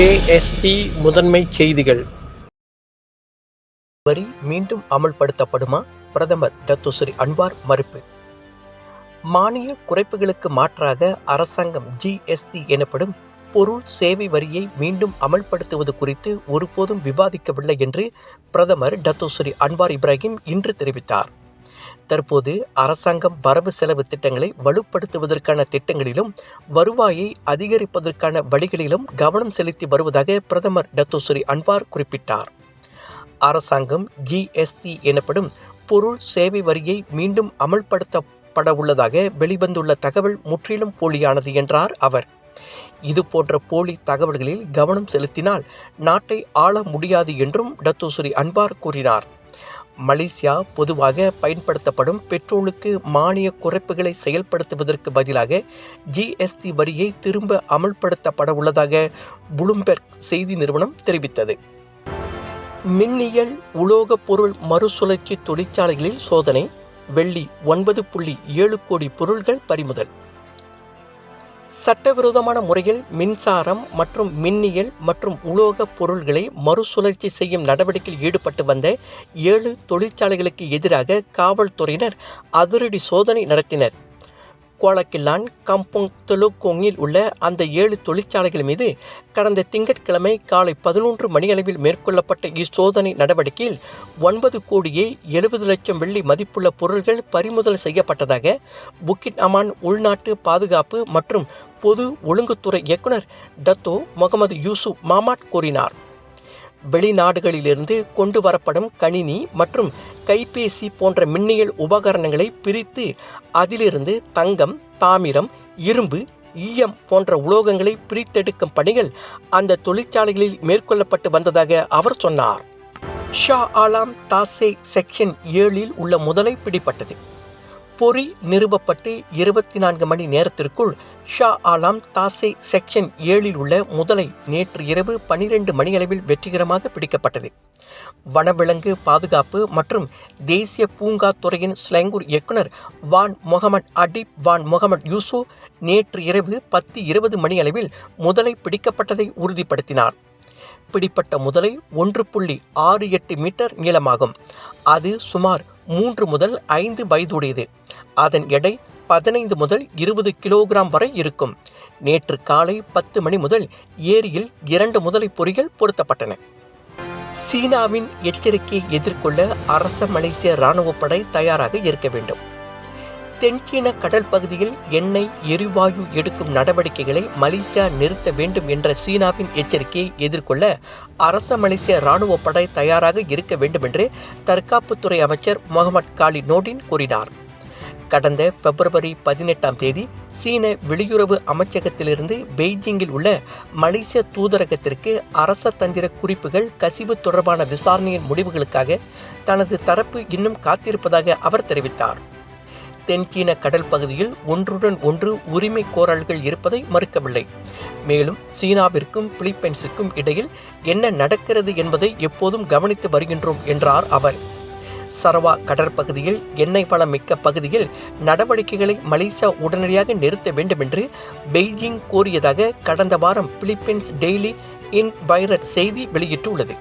KST முதன்மை செய்திகள். வரி மீண்டும் அமல்படுத்தப்படுமா? பிரதமர் டத்துஸ்ரீ அன்வார் மறுப்பு. மானிய குறைப்புகளுக்கு மாற்றாக அரசாங்கம் ஜிஎஸ்டி எனப்படும் பொருள் சேவை வரியை மீண்டும் அமல்படுத்துவது குறித்து ஒருபோதும் விவாதிக்கவில்லை என்று பிரதமர் டத்துஸ்ரீ அன்வார் இப்ராஹிம் இன்று தெரிவித்தார். தற்போது அரசாங்கம் வரவு செலவு திட்டங்களை வலுப்படுத்துவதற்கான திட்டங்களிலும் வருவாயை அதிகரிப்பதற்கான வழிகளிலும் கவனம் செலுத்தி வருவதாக பிரதமர் டத்துஸ்ரீ அன்வார் குறிப்பிட்டார். அரசாங்கம் ஜிஎஸ்டி எனப்படும் பொருள் சேவை வரியை மீண்டும் அமல்படுத்தப்பட உள்ளதாக வெளிவந்துள்ள தகவல் முற்றிலும் போலியானது என்றார் அவர். இது போன்ற போலி தகவல்களில் கவனம் செலுத்தினால் நாட்டை ஆள முடியாது என்றும் டத்தோஸ்ரீ அன்வார் கூறினார். மலேசியா பொதுவாக பயன்படுத்தப்படும் பெட்ரோலுக்கு மானிய குறைப்புகளை செயல்படுத்துவதற்கு பதிலாக ஜிஎஸ்டி வரியை திரும்ப அமல்படுத்தப்பட உள்ளதாக புளும்பெர்க் செய்தி நிறுவனம் தெரிவித்தது. மின்னியல் உலோகப் பொருள் மறுசுழற்சி தொழிற்சாலைகளில் சோதனை வெள்ளி ஒன்பது புள்ளி ஏழு கோடி பொருள்கள் பறிமுதல். சட்டவிரோதமான முறையில் மின்சாரம் மற்றும் மின்னியல் மற்றும் உலோகப் பொருள்களை மறுசுழற்சி செய்யும் நடவடிக்கையில் ஈடுபட்டு வந்த ஏழு தொழிற்சாலைகளுக்கு எதிராக காவல்துறையினர் அதிரடி சோதனை நடத்தினர். கோலக்கில்லான் கம்பொங் தொலுக்கோங்கில் உள்ள அந்த ஏழு தொழிற்சாலைகள் மீது கடந்த திங்கட்கிழமை காலை பதினொன்று மணியளவில் மேற்கொள்ளப்பட்ட இச்சோதனை நடவடிக்கையில் ஒன்பது கோடியே எழுபது லட்சம் வெள்ளி மதிப்புள்ள பொருள்கள் பறிமுதல் செய்யப்பட்டதாக புக்கிட் அமான் உள்நாட்டு பாதுகாப்பு மற்றும் பொது ஒழுங்குத்துறை இயக்குனர் டத்தோ முகமது யூசுப் மாமாட் கூறினார். வெளிநாடுகளிலிருந்து கொண்டு வரப்படும் கணினி மற்றும் கைபேசி போன்ற மின்னியல் உபகரணங்களை பிரித்து அதிலிருந்து தங்கம் தாமிரம் இரும்பு ஈயம் போன்ற உலோகங்களை பிரித்தெடுக்கும் பணிகள் அந்த தொழிற்சாலைகளில் மேற்கொள்ளப்பட்டு வந்ததாக அவர் சொன்னார். ஷா ஆலாம் தாசே செக்ஷன் ஏழில் உள்ள முதலை பிடிப்பட்டது பொறி நிறுவப்பட்டு இருபத்தி நான்கு மணி நேரத்திற்குள் ஷா ஆலாம் தாசே செக்ஷன் ஏழில் உள்ள முதலை நேற்று இரவு பனிரெண்டு மணியளவில் வெற்றிகரமாக பிடிக்கப்பட்டது. வனவிலங்கு பாதுகாப்பு மற்றும் தேசிய பூங்கா துறையின் ஸ்லெங்கூர் இயக்குனர் Wan Mohamad Adib Wan Mohamad Yusof நேற்று இரவு பத்து இருபது மணியளவில் முதலை பிடிக்கப்பட்டதை உறுதிப்படுத்தினார். பிடிப்பட்ட முதலை ஒன்று புள்ளி ஆறு எட்டு மீட்டர் நீளமாகும். அது சுமார் மூன்று முதல் ஐந்து வயதுடையது. அதன் எடை பதினைந்து முதல் இருபது கிலோகிராம் வரை இருக்கும். நேற்று காலை பத்து மணி முதல் ஏரியில் இரண்டு முதலை பொறிகள் பொருத்தப்பட்டன. சீனாவின் எச்சரிக்கையை எதிர்கொள்ள அரச மலேசிய இராணுவப்படை தயாராக இருக்க வேண்டும். தென்சீன கடல் பகுதியில் எண்ணெய் எரிவாயு எடுக்கும் நடவடிக்கைகளை மலேசியா நிறுத்த வேண்டும் என்ற சீனாவின் எச்சரிக்கையை எதிர்கொள்ள அரச மலேசிய ராணுவ படை தயாராக இருக்க வேண்டும் என்று தற்காப்புத்துறை அமைச்சர் முகமது காலி நோடின் கூறினார். கடந்த பிப்ரவரி பதினெட்டாம் தேதி சீன வெளியுறவு அமைச்சகத்திலிருந்து பெய்ஜிங்கில் உள்ள மலேசிய தூதரகத்திற்கு அரச தந்திர குறிப்புகள் கசிவு தொடர்பான விசாரணையின் முடிவுகளுக்காக தனது தரப்பு இன்னும் காத்திருப்பதாக அவர் தெரிவித்தார். தென்சீன கடல் பகுதியில் ஒன்றுடன் ஒன்று உரிமை கோரல்கள் இருப்பதை மறுக்கவில்லை. மேலும் சீனாவிற்கும் பிலிப்பைன்ஸுக்கும் இடையில் என்ன நடக்கிறது என்பதை எப்போதும் கவனித்து வருகின்றோம் என்றார் அவர். சரவா கடற்பகுதியில் எண்ணெய் வளம் மிக்க பகுதியில் நடவடிக்கைகளை மலேசியா உடனடியாக நிறுத்த வேண்டும் என்று பெய்ஜிங் கோரியதாக கடந்த வாரம் பிலிப்பைன்ஸ் டெய்லி இன் வைரட் செய்தி வெளியிட்டுள்ளது.